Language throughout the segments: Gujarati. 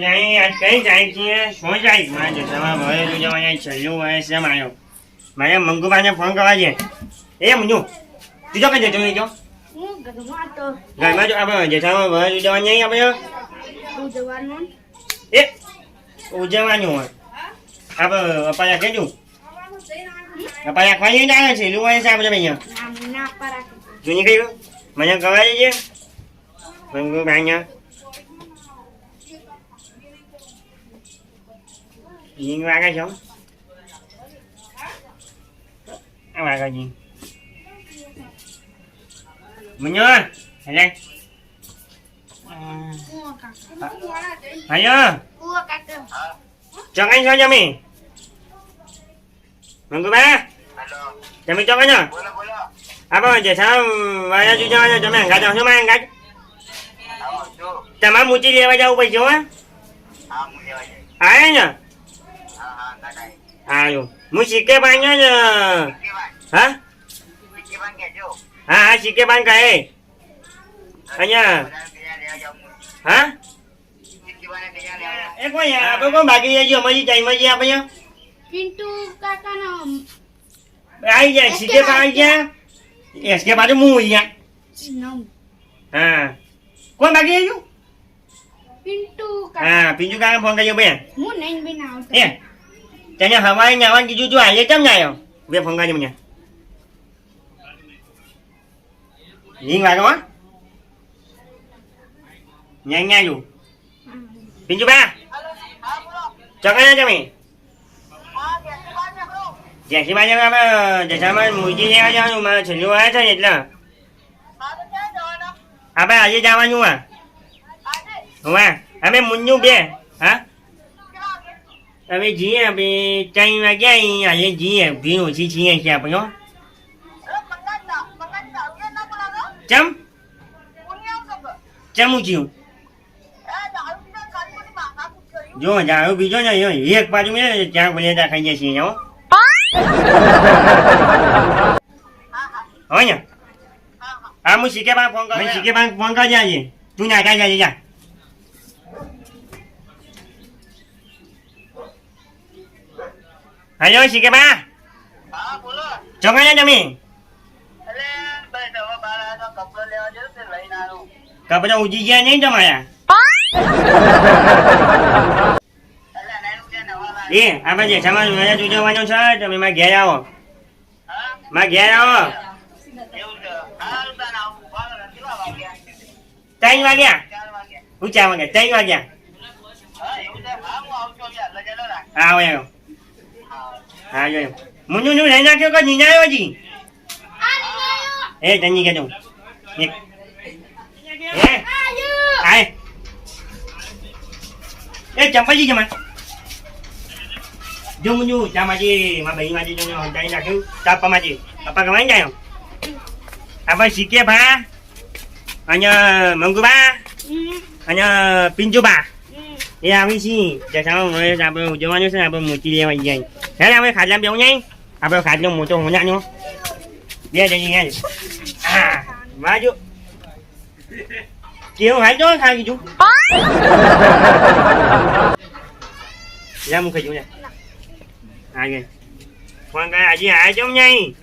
જાય આજ કઈ જાય છે? શું જાય? મારે જસામાં ભરે તું જવા જાય છેલ્લું છે મારો મારે મંગુભાઈને ફોન કરવા છે. એ મંજુ તું જો કઈ જતો નહીં જો ઘરમાં જો આપણે જેઠામાં ભરે તું જવા નહીં આપણે? એ ઉજવવાનું હોય. આપણે અપાયા કેજું અપાયા ખાઈ જાય છેલ્લું વયસ છે આપણે અહીંયા. નામ ના પરા જૂની કઈ? મને કવા દેજે મંગુભાઈને હિંગ વાગે છે હો. આ વાગે છે મુન્યો હેલે કુવો કાકા હાયો કુવો કાકા ચોકાઈ છો જમી મંગુભા તમે ચોકાઈ છો બોલો બોલો આપણે જેઠા વાયા જુ જવાના તમે હંગા જાવ છો મારા હંગા આવો જો તમારે મૂચી લેવા જવું પડશે હો હા હું લેવા જાય આવે ને હા હા કાકા હારું હું શીખે બાંધ્યો ને કેવાન હા કેવાન કેજો હા હા શીખે બાંધ કહે અહીંયા લેવા જાઉં હા કેવાને બીજા લેવા એ કોઈ આપણે કોણ બાકી જાય છે અમારી ટાઈમ છે આપણે પિન્ટુ કાકાનો આવી જાય શીખે બા આવી ગયા એસકે બાજુ હું અહીંયા નામ હા કોણ બાકી આવ્યું પિન્ટુ કાકા હા પીજુ કાકા ફોન કર્યો બેન હું નહીં બી ના આવતો એ તને હવારે નાવાનું કીધું તું આજે કેમ ના આવ્યો બે ફોન કર્યો મને રીંગ વાગો હા ન્યા ન્યા આવ્યું પીજુ બા ચોકડા તમે જેસી બાજુ આપણે જસામાં મૂર્તિ લેવા જવાનું મારે છેલ્લું આવ્યા છે ને એટલે આપણે આજે જવાનું હા હા અમે મુન્નુ બે હા હવે જઈએ આપણે ત્રણ વાગ્યા અહીં આજે જઈએ ભીડ ઓછી છીએ છે આપણે. ચમ? ચમું થયું જો બીજો ને, અહીંયા એક બાજુ મેં ત્યાં બોલે ત્યાં ખાઈ છીએ હો. ને હા, હું. શીખે ફોન કરું શીખે ફોન કરજે આજે. તું નાખા જાય જા. હેલો શીખે બા હા બોલો ચોકડા તમે આવ્યા કપડો આવ્યો ઉજી ગયા નહીં તમારા. એ આપણે જે સમાજ મેરેજ ઉજવવાનો છે તમે મારા ઘેર આવો મારા ઘેર આવો ત્રણ વાગ્યા ચાર વાગ્યા ત્રણ વાગ્યા આવો આવો હા જોયો મુન્નુ નું લઈ નાખ્યો કે નીના હજી? એ ધની કે દઉં એ. ચંપલજી જમા જો મુન્નુ ચામાજી માં બહી માજી જોને હંતાઈ નાખ્યું. તાપા માજી પપ્પા કમાઈ જાય આપણે શીખે ભા. અને મંગુબા. અને પિંજુબા. એ આવી છી. જસામાં આપણે ઉજવવાનું છે ને આપણે મોટી લેવા જાય હે આપણે ખાટલા બેવું નહીં આપણે ખાટલો મોટો હોનાનો બે જણી યાર હા બાજુ કેવું હાલ જો ખાઈ ગયું લે મુખ જો ને આગે ફોન કરે આજે આ જમ નહીં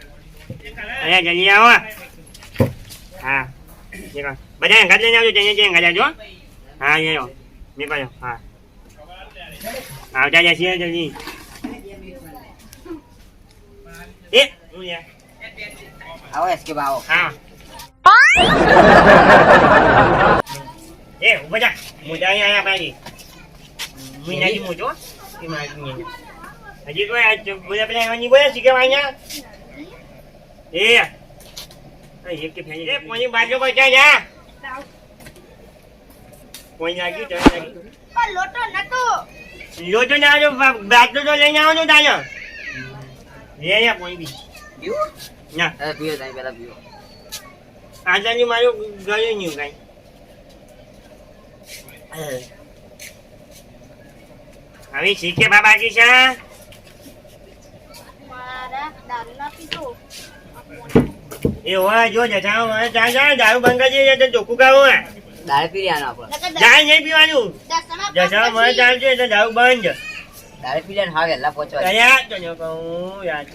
અહીંયા જલ્દી આવો હા દેખો બધા ઘાટ લઈને આવજો જઈને જઈને ઘાટ આવજો હા એ લો નીકળ્યો હા આવતા જશે જલ્દી એ હું યાર આવો એસકે બાવો હા એ ઊભા જા મોજા અહીંયા આયા પાછી હું નાજી મોજો એ મારી નહીં હજી કોઈ આ બોલા પેલા એવાની બોલા શીખે અહીંયા એ એ એક કે ફેરી એ કોની બાજુ બચા જા લાવ. કોઈ લાગ્યું તો લાગ્યું પણ લોટો નતો લોટો ના આવજો બાટલો તો લઈને આવજો તાજો લે યા કોઈ બી. પીવું ના અરે પીવો તમે પેલા પીવો આજાની મારું ગયું નહીં કાંઈ. હવે શીખે બા છે? દારૂ ના પીધો. એ હોય જો જતા હોય જા જા દારૂ બંધ કરી દે તો ચોખ્ખું કાઢો દાળ પી રહ્યા આપણે. જાય નહીં પીવાનું. જસા મને ચાલશે તો જાવું બંધ. હા વહેલા પહોંચવા અયા તો જો કહું યાર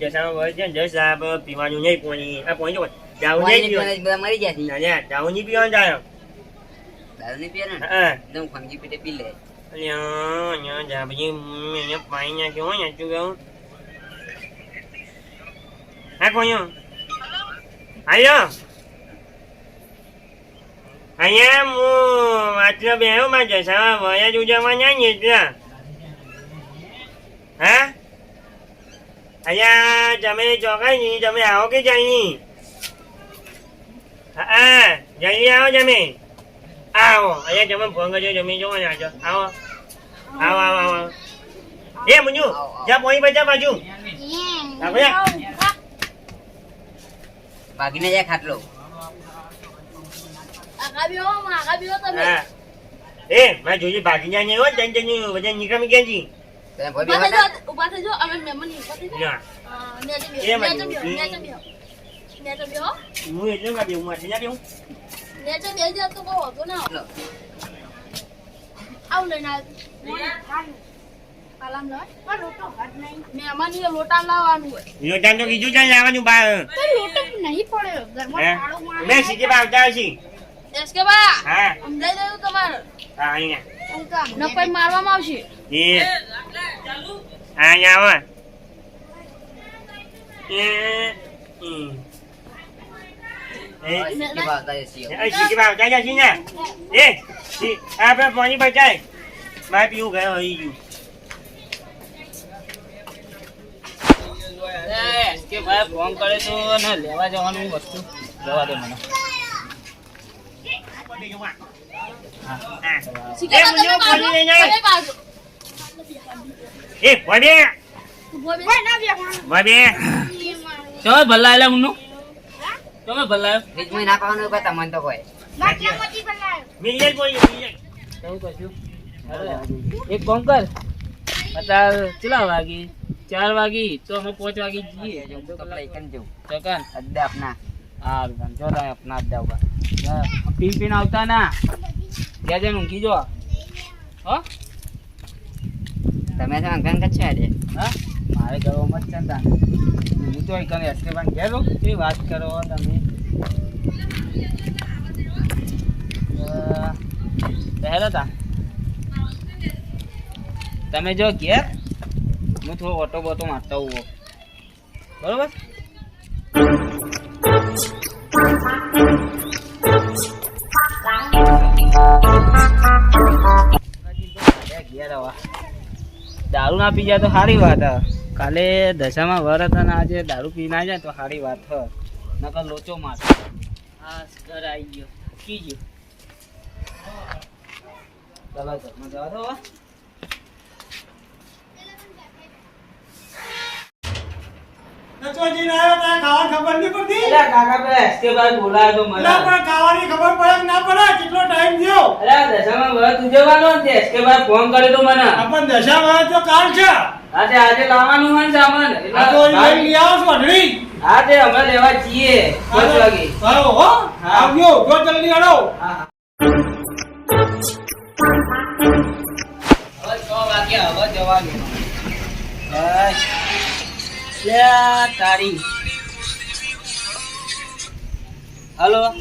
જસામાં વળ છે જસ આ પીવાનું નહીં પોણી. આ પોણી જો જાવું નહીં પીવાનું. મરી જાય ના ના જાવું નહીં પીવાનું જાય દારૂ નહીં પીએ હા. એકદમ ખંગી પીટે પી લે. અલ્યા અહીંયા જા પછી મેં પાણી નાખ્યું હોય ને તું કહું? હા કોણ હાલો. અહીંયા હું આટલો બેહો માં જસા વયા જ ઉજવવા જાય ને એટલે. હા અહીંયા તમે ચોકાઈ નહીં તમે આવો કે જાય નહીં હા જલ્દી આવો તમે આવો અહીંયા તમે ફોન કરજો જમી જવો ને આજો આવો આવો આવો આવો એ મુંજુ જા પોણી બજા બાજુ ભાગીને જાય ખાટલો એ મેં જોયું ભાગી જાય ને હો જન જન બધા નીકળી ગયા થઈ જાઓ, અમે મહેમાન નહીં, થઈ જાઓ. ના બેહો, એ બેહો, નેચે બેહો. હું એટલે ના બેવું મારે ના બેવું નેચે બેસી જાઓ તો બહુ વાંધો ના આવે. લઈને આવ. કાલામ લાવ. મહેમાનીએ લોટા લાવવાનું હોય. લોટાન તો કીધું ચાલ લાવવાનું બહાર લોટો નહીં પડે. ઘરમાં કાળો માણસ મેં સીધી બહાર આવતા હશી એસ બા, હા સમજાઈ દેવું તમારે. હા અહીંયા નકર મારવામાં આવશે. એ હા અહીંયા આવો એ હમ. એ કે ભાગતા જશે. એ સીધી બહાર આવતા જશી ને એ સી- આપણે પાણી બચાય મારે પીવું ગયો હઈ ગયું કે ભાઈ ફોન કરે તો ને લેવા જવાનું વસ્તુ જવા દે મને હા. શીખે તમે. એ બેસ. વડે તમે ભલાયેલા મુન્નું. તમે ભલાયો ફ્રીજમાં નાખવાનું કોઈ તમને તો કોઈ. બોલી મિલિયન કશું? એક કોમ કર. અત્યારે કેટલા વાગી? ચાર વાગી? તો અમે પાંચ વાગી જઈએ. તો. ચકન અડધે આપના. હા જો તમે અપના જ. જાવ પીન પીન આવતા ના. ગયા જઈને ઊંઘી જો. હો? તમે તો અંકન કચ્છ આજે. હા? મારે કરવા મત છે તાન. હું તો એક એસકે પણ રહું એ વાત કરો તમે? પહેલો તા તમે જો ઘેર, હું થોડો ઓટો બોટો મારતા હોઉં બરોબર? ઘેર આવા. દારૂ ના પી જાય તો સારી વાત હ. કાલે દશામાં વર હતા ને આજે દારૂ પી ના જાય તો સારી વાત હ. નકર લોચો માર હા ઘર આવી ગયો. પી ગયો. ચાલો જવા દો હવે. ના આવ્યો ત્યાં ખાવાની ખબર નહીં પડતી? અલ્યા કાકા પેલા SK બોલાયો તો મને. પણ ખાવાની ખબર પડે ના પડે? કેટલો ટાઈમ થયો? અલ્યા દશામાં વર તું જવાનો ને તે ફોન કર્યો તો મને. આપણ દશા તો કાલ છે. આજે આજે લાવવાનું હોય સામાન. આ તો લઈ લઈ છો અઢળી હા તે અમે લેવા જઈએ પાંચ વાગે. સારો હો. આવજો જો જલ્દી આવો હા. હવે છ વાગ્યા હવે જવાનું. બસ. તારી હલો?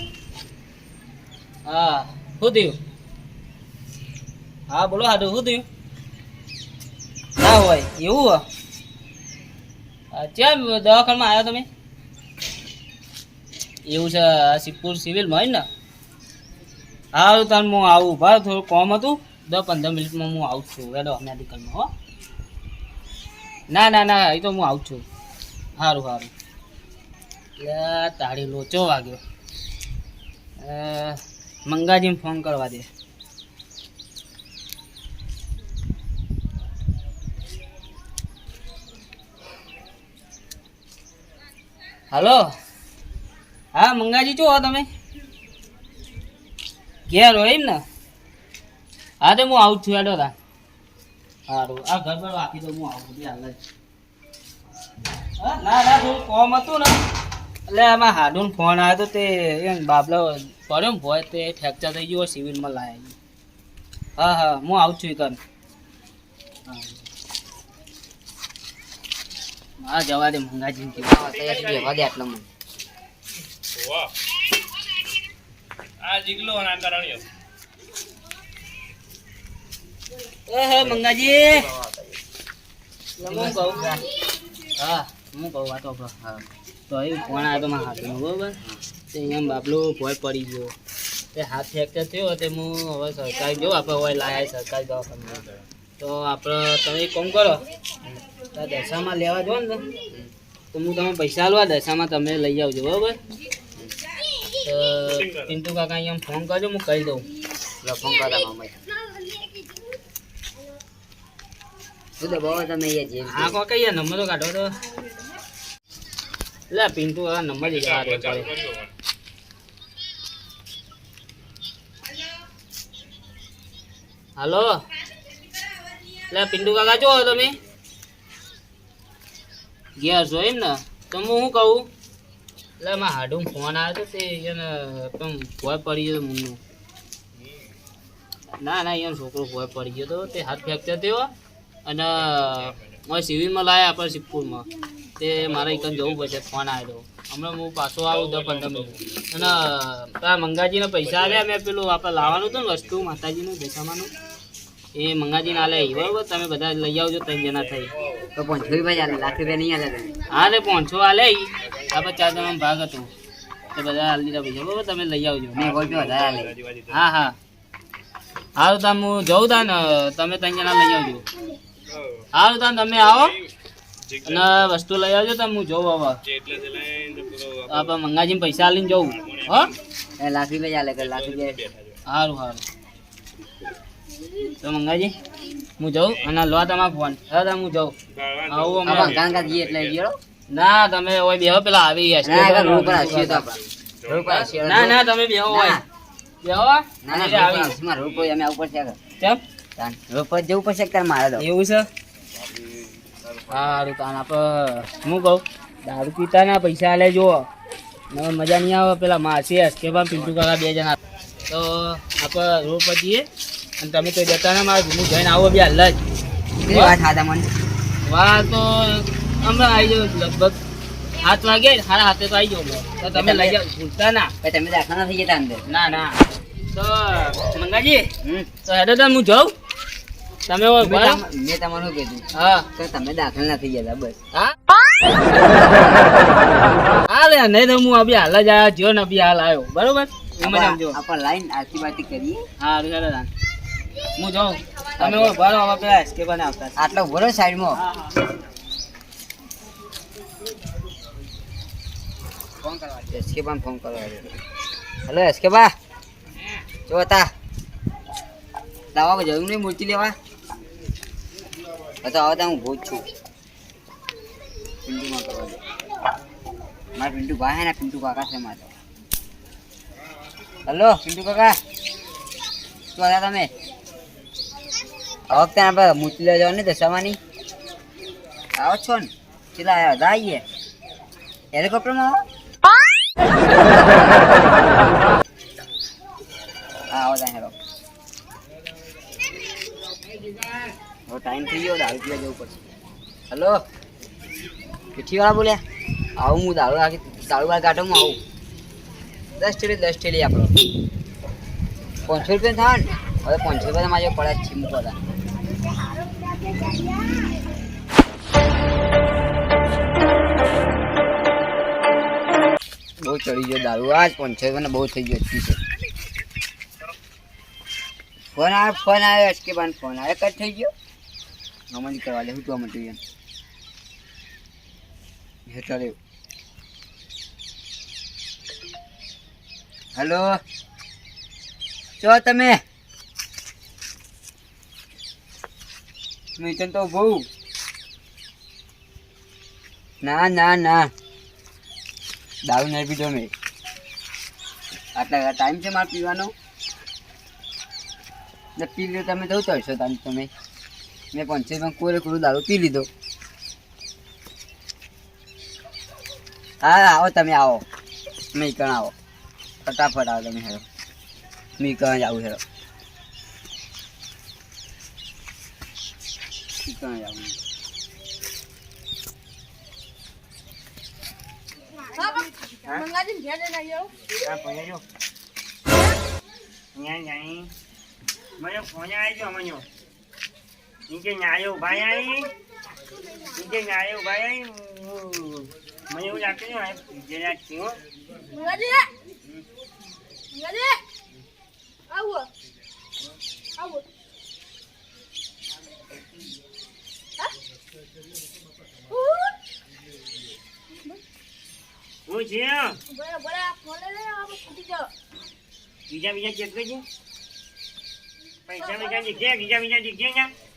હા, શું થયું? હા, બોલો હાડું, શું થયું? ના હોય, એવું હો દવાખાનામાં આવ્યા તમે? એવું છે સિદ્ધપુર સિવિલમાં ને? હા તાર હું આવું, ભાઈ, થોડું કોમ હતું. દસ પંદર મિનિટમાં હું આવું છું વેલો મેડિકલમાં હો. ના ના ના, એ તો હું આવું છું. સારું સારું એટલે તારી લોચો વાગ્યો? મંગાજીને ફોન કરવા દે. હલો? હા, મંગાજી છો તમે? ઘેર હોય એમ ને? હા, તો હું આવું છું, હેડો તા. સારું આ ઘર પર દો, હું આવું બધી હાલ જ. ના ના થોડું કોમ હતું ને એટલે આમાં હાડુન ફોન આવ્યો તો તે એમ બાબલો પડ્યો ને ભોય તે ફ્રેક્ચર થઈ ગયો સિવિલમાં લાયા હા હા હું આવું છું કન હા જવા દે યાર બેહવા દે આટલા મને. ઓહો મંગાજી. હું કહું હા. હું કહું વાતો આપણો હા. તો એ ફોન આવ્યો મારા હાથમાં બરાબર? તે બાબલો ભોય પડી ગયો. તે હાથ ફ્રેક્ચર થયો તે હું હવે સરકારી જો આપણે હોય લાયા સરકારી દવાખાને તો આપણે તમે એક કામ કરો. તો દશામાં લેવા જો ને તો હું તમે પૈસા આલવા દશામાં તમે લઈ આવજો બરોબર? તો પિન્ટુ કાકા અહીંયા ફોન કરજો હું કહી દઉં. ફોન કરતા મામા શું દબાવો તમે અહીંયા જેમ હા કો કહીએ? નંબર કાઢો તો. લે, પિન્ટુ, આ નંબર જ આ રે હાલો? લે, પિન્ટુ કાકા, જો તમે. ગયા છો એમ ને? તો હું કહું? એટલે મારા હાડું ફોન આવ્યો તો તે એને તમ ભોય પડી ગયો મુન્નું ના ના, એનો છોકરો ભોય પડી ગયો તો તે હાથ ફ્રેક્ચર થયો અને મેં સિવિલમાં લાયા આપણે સિદ્ધપુરમાં તે મારે એકન જવું પડશે ફોન આવ્યો હમણાં હું પાછો આવું દસ પંદર મિનિટ. અને પેલા મંગાજીને પૈસા આવ્યા મેં પેલું આપણે લાવવાનું હતું ને વસ્તુ માતાજીનું દશામાનું એ મંગાજીને આલે બરાબર? તમે બધા લઈ આવજો ત્રણ જણા થઈ. તો પાંચસો ભાઈ ચાલે લાખ રૂપિયા નહીં આલે હા રે પાંચસો આલે આપણે ચાર જણા ભાગ હતો. તે બધા આલી દીધા પૈસા બરાબર? તમે લઈ આવજો. નહીં કોઈ વધારે આલે. હા હા. હારું તમે હું જઉં તાન તમે ત્રણ જણા લઈ આવજો. હારું તાન તમે આવો. અને વસ્તુ લઈ આવજો તો હું જોઉં હવે. આપણે મંગાજી પૈસા લઈને જોઉં. હો? એ લાખ રૂપિયા ચાલે કે લાખ રૂપિયા સારું સારું તો મંગાજી હું જઉં અને લો તમારો ફોન. હા તમે હું જઉં. આવું હમણાં ગાંગા જઈએ એટલે ગયો ના તમે ઓય બેહો પેલા આવી ગયા છે ના તો આપણા. ના ના તમે બેહો હોય. બેહો ના ના આવી રોડ અમે ઉપર છે કેમ? રૂપ જવું પડશે તાર મારે તો? એવું છે? સારું તાન આપણે હું કહું દારૂ પીતાના પૈસા આલે જુઓ. મજા નહીં આવે. પેલા માસી ભાઈ પિન્ટુ કાકા બે જણા. તો આપણે રોડ પર જઈએ અને તમે તો જતા ના મારા જૂનું જઈને આવો બી હાલ જ. વાત હાથા મને? વાહ તો હમણાં આવી જાઉં લગભગ સાત વાગે. સાડા હાથે તો આવી જાઉં તો તમે લઈ જાઓ ભૂલતા ના. તમે દાખલા નથી જતા અંદર? ના ના. તો મંગાજી તો હેડો તો હું જાઉં? તમે હોય મેં તમારું તમને કીધું? હા. કે તમે દાખલ નથી ગયા બસ. હા? હા? લે નહીં તો હું અભી હાલ જ આવ્યો જો ને અભી હાલ આવ્યો બરોબર? એમ સમજો આપણે લાઈન આરતી બાતી કરીએ. હા હેડો તાન. હું જાઉં. તમે હોય બરો હવે પેલા એસ્કે બને આવતા આટલો ભરો સાઈડમાં. ફોન કરવા એસકે બા ફોન કરવા હેલો એસકે બા. જોતા દવા જવું નહીં મૂર્તિ લેવા. તો હવે હું ભૂત છું. પિન્ટુમાં કરવા દો મારા પિન્ટુ ભાઈ હે ને, પિન્ટુ કાકા છે મારે. હેલો, પિન્ટુ કાકા. શું હતા તમે? વખતે આપણે મૂર્તિ લેવા જવાની દશામાની આવો છો ને. કેટલા આવ્યા હતા આવીએ હેલિકોપ્ટરમાં આવો હા આવો ત્યાં હેરો હવે ટાઈમ થઈ ગયો દારૂ પીવા જવું પડશે. હલો પીઠીવાળા બોલ્યા? આવું હું દારૂ રાખી, દારૂ કાઢો આવું. દસ ઠેલી દસ ઠેલી આપણો પાંચસો રૂપિયા થાય ને? હવે પાંચસો રૂપિયા મારે પડે જ છે, મૂકવા બહુ ચડી ગયો દારૂ. આજ પાંચસો રૂપિયા બહુ થઈ ગયો ફોન આવ્યો ફોન આવ્યો અટકે બાન ફોન આવ્યો કટ થઈ ગયો. હમણાં કરવા લે hutu તું tuyan. એમ હેઠળ Halo. ચો તમે? મિતન તો બહુ ના ના ના. દારૂ નહીં પીધો મેં. આટલા ટાઈમ છે મારે પીવાનો. ને પી લીધો તમે તો ચડશો તમે તમે. મેં પંચાયતમાં કોરે કોરું દારૂ પી લીધો. હા આવો તમે આવો. મેં કણ આવો. ફટાફટ આવો તમે હેરો મેં કણ જ આવું હેરો ઠીકાણે આવું. હા? મંગાજી ઘેર જઈને આવ્યો આ ભણ્યા ન્યા ન્યા મને ફોન આવી ગયો મને નીચે ન્યાય ઊભા આવી નીચે ન્યાય ઊભા આવી મને એવું લાગતું ને આ પીજેલા થયો મંગાજી મંગાજી આવો આવો હા ઉહ, હું છે બરાબર બરાબર ફોન લઈ લે આપણે ફૂટી જાઓ બીજા બીજા ચેક કરજે પૈસા બીજા જગ્યા બીજા બીજા જગ્યા ન્યા નહીં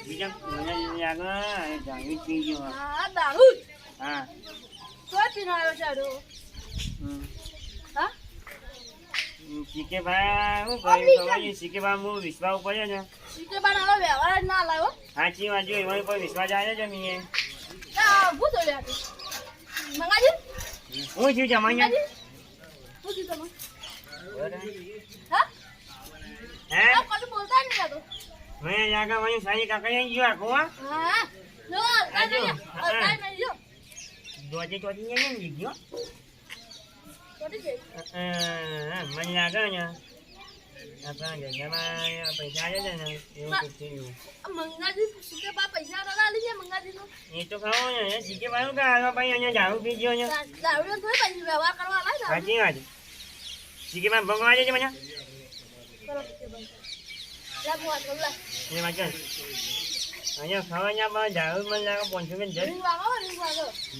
બીજા મને લાગે જાણવી થઈ ગયો હા દારૂ હા તો પીનો આવ્યો હમ. હા શીકે ભાઈ હું ખબર છે શીકે ભાઈ હું વિશ્વાસ ઉપર છે ને વ્યવહાર લાવ્યો સાચી વાત જો એમાં પર વિશ્વાસ આવે છે મીએ મંગાજી હું છું જમાઈ હા હે આ બોલતા નહીં તો મેં જાગા મને સારી કાકા અહીં ગયો આખો હા. દોજે ને ગયો. મને લાગે ને આપણા જગ્યામાં પૈસા આવે છે ને એવું મંગાજી બા પૈસા તો ના લીધે મંગાજી નો એ તો ખાવ ને શીખે ભાઈ કે આવ્યા ભાઈ અહીંયા દારૂ પી ગયો ને. દારૂ થોડી પૈસા વ્યવહાર કરવા લાય સાચી વાત. શીખે ભાઈ ભગવાન છે મને. લા. એ વાત અહીંયા ખાવા ત્યાં પણ મને લાગે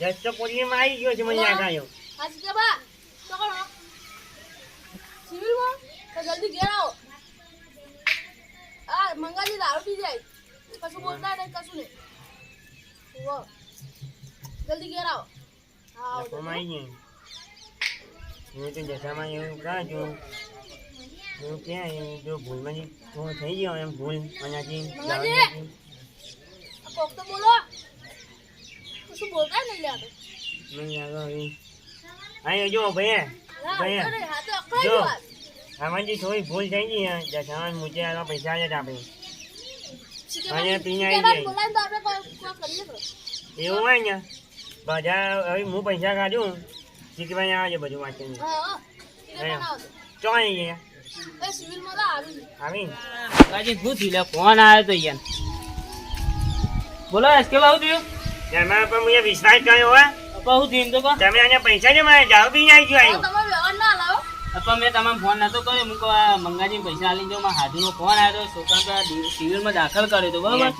કે તો પોલીસમાં આવી ગયો છે મને યાદ આવ્યો. આ બા તો કરો સિવિલમાં જલ્દી ઘેર આવો. આ મંગાજી દારૂ પી જાય કશું બોલતા નહીં કશું નહીં ઊભો. જલ્દી ઘેર આવો હા ગઈ હું તો જસામાં એવું કાં છું. હું ક્યાં જો ભૂલમાં તો થઈ ગયો એમ ભૂલ મંગાજી! કોક તો બોલો! કશું બોલતા નહીં લે આ તો મને અહીં જો ભાઈ ભાઈ જો. આમાંથી થોડી ભૂલ થઈ ગઈ હે મુજે આવા પૈસા જ આપણે અને સીટે આવી જાય. એવું હોય ને? બધા હવે હું પૈસા કાઢું. શીખવાને આવે બધું વાંચે હા, હા. સીટે અહીંયા. બનાવો તો. ચો અહીં ગયા. ફોન આવ્યો તો યાર. બોલો એસકે બાબુ થયું? એમાં પણ મને વિશ્વાસ કર્યો હોય બહુ થયું તો તમે આને પૈસા છે મારે જાવ બી આવી ગયો હવે તમે વ્યવહાર ના લાવો. અપા મેં તમારે ફોન નતો કર્યો. મૂકો મંગાજી પૈસા આલી જો મારા હાજુનો ફોન આવ્યો છોકરા તો સિવિલમાં દાખલ કર્યો તો બરોબર? મેં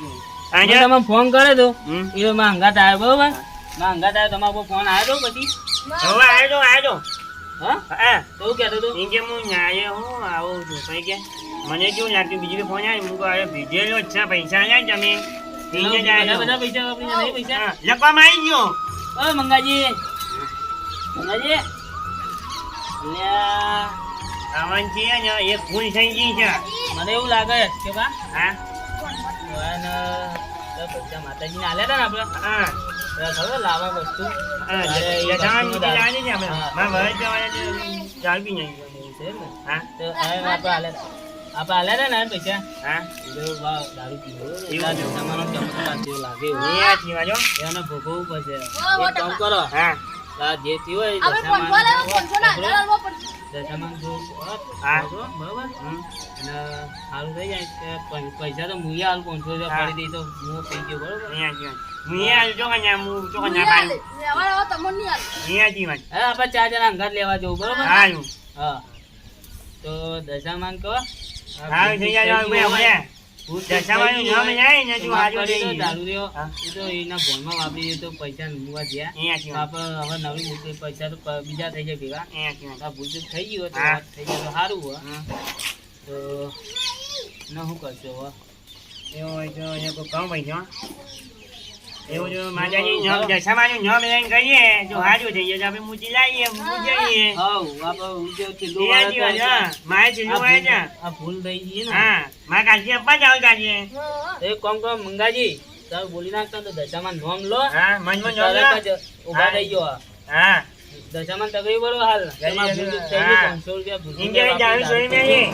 અહીંયા તમને ફોન કર્યો તો એ માં હંગાત આવ્યો બરોબર? માં હંગાત આવ્યો તમારો ફોન આવ્યો તો પછી? આવ્યો આવ્યો. હા? તો કહેતો તો એમ કે હું ન્યાય હું આવું છું. કે મને કેવું લાગ્યું? બીજી ફોન આવ્યો હું કહું, ભીજેલો છે. પૈસા આવ્યા તમે. બધા પૈસા નહીં પૈસા? લખવામાં આવી ગયો. ઓય મંગાજી. મંગાજી. આવન છે ને એક ભૂલ થઈ ગઈ છે. મને એવું લાગે કે બા હા. બધા માતાજીને આલ્યા હતા ને આપણે? હા. ખબર લાવા વસ્તુ આપણે. હા. મારા ઘરે જવાના છે, ચાલ બી નહીં ગયો. છે ને? પૈસા હા જો દારૂ પીવો જેવો લાગે એને ભોગવવું પડશે કામ કરો હા આ જે થયું હોય ના હા. સારું થઈ જાય પૈસા તો મુએ હાલ હા. પાડી દઈ તો હું થઈ ગયો બરોબર. હું હું હવે. હવે આપણે ચાર જણા અંગાત લેવા જવું બરોબર. હા તો દશામાન કહો હારું દશામાનું નામ જાય ને તું હારું થઈ દારૂ રહ્યો. એ તો એના ફોનમાં વાપરી તો પૈસા મૂકવા ગયા. આપણે હવે નવી મૂકી પૈસા તો બીજા થઈ જાય ભેગા. આ ભૂલ થઈ ગયો તો થઈ ગયો તો સારું હોય. તો ના શું કરશો હવે એવું હોય તો અહીંયા કોઈ ભાઈ જો. એવું જો માતાજી નામ દશામાનું નામ લઈને કહીએ થઈ આપણે લાવીએ છે હા. આ ભૂલ થઈ ગઈ ને. હા એક કામ કરો મંગાજી તમે બોલી નાખતા તો દશામાં નોમ લો. હા મનમાં નામ લો. તરત થઈ ગયો હા. દશામાં તકલીફ બરો હાલ. તમારે ભૂલ થઈ ગઈ હા. પાંચસો રૂપિયા ભૂલ ઇન્ડિયા જાવી.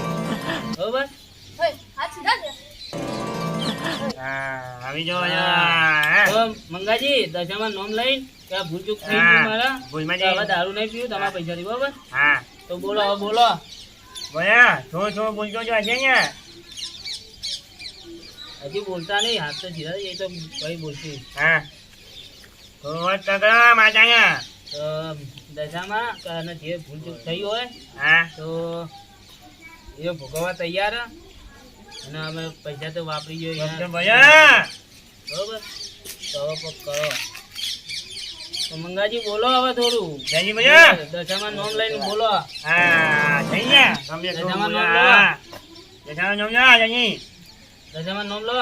બરોબર? સીધા આવી જાઓ અહીંયા. મંગાજી દશામાં નોમ લઈને ભૂલ ચૂક થઈ ગયું મારા ભૂલમાં હવે દારૂ નહીં પીવું તમારા પૈસાથી બરાબર? હા. તો બોલો હવે બોલો. ભયા છો છો બોલજો જો આજે અહીંયા. હજી બોલતા નહીં હાથ તો જીરા એ તો ભાઈ બોલશું. હા. તો તગડા માતાના તો દશામાં જે ભૂલ ચૂક થઈ હોય હા. તો એ ભોગવવા તૈયાર. અને અમે પૈસા તો વાપરી જોઈએ બરોબર? તો હવે કોક કરો. તો મંગાજી બોલો હવે થોડું. જયજી બોલ્યા દશામાં નોમ લઈને બોલો. હા થઈ ગયા દશામાં નોમ બોલ્યા દશામાં નોમ લો જયજી દશામાં નોમ લો.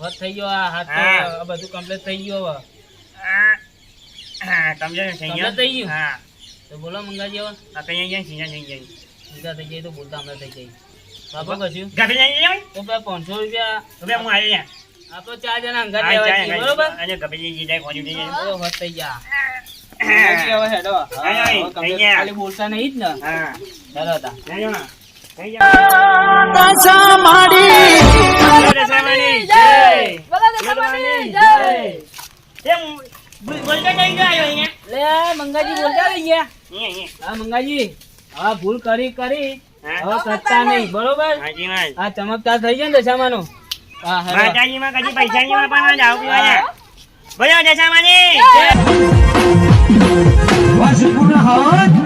વધ થઈ ગયો આ હાથ આ બધું કમ્પ્લીટ થઈ ગયો હવે. હા થઈ ગયા થઈ ગયું? હા. તો બોલો મંગાજી હવે. અહીંયા સીધા થઈ જાય. સીધા થઈ જાય તો બોલતા હમણાં થઈ જાય. બાપા કશું? ગાભી લઈ જઈએ તો પાંચસો રૂપિયા. હવે હું આવી આપણે ચાર જણા અંગાત લેવા છીએ, બરોબર? અને ગાભી જીધા ખોલી દઈએ તો વધ થઈ ગયા. મંગાજી હેડો. ખાલી બોલતા નહીં જ ને. હા. હેડો તા. બોલતો મંગાજી. હા ભૂલ કરી કરી. હવે કરતા નહીં બરોબર? આ ચમત્કાર થઈ જાય ને દશામાનો. માતાજીમાં કદી પૈસા નહીં વાપરવાના, પીવાના. બોલો દશામાની વાસી પૂર્ણ હાથ